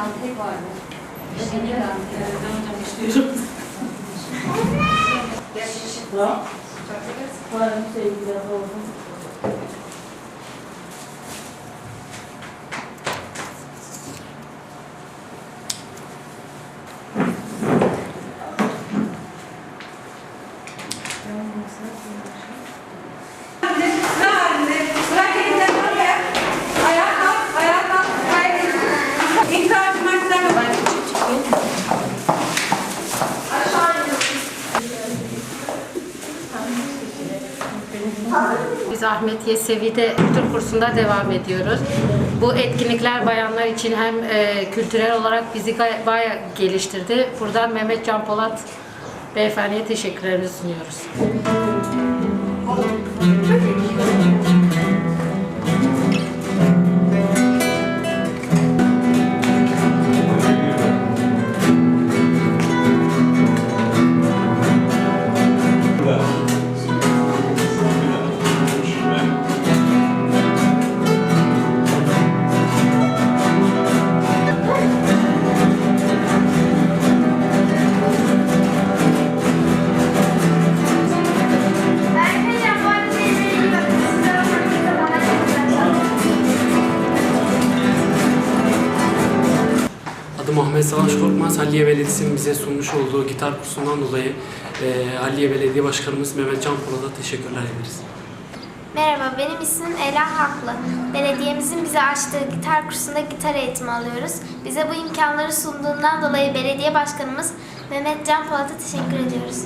Dantek vardı. Şimdi dantek. Varım sevgiler olsun. Biz Ahmet Yesevi'de kültür kursunda devam ediyoruz. Bu etkinlikler bayanlar için hem e, kültürel olarak bizi bayağı geliştirdi. Buradan Mehmet Can Polat beyefendiye teşekkürlerimizi sunuyoruz. Ahmet Savaş Korkmaz. Halliye Belediyesi'nin bize sunmuş olduğu gitar kursundan dolayı e, Halliye Belediye Başkanımız Mehmet Can Polat'a teşekkürler ederiz. Merhaba, benim ismim Ela Haklı. Belediyemizin bize açtığı gitar kursunda gitar eğitimi alıyoruz. Bize bu imkanları sunduğundan dolayı belediye başkanımız Mehmet Can Polat'a teşekkür ediyoruz.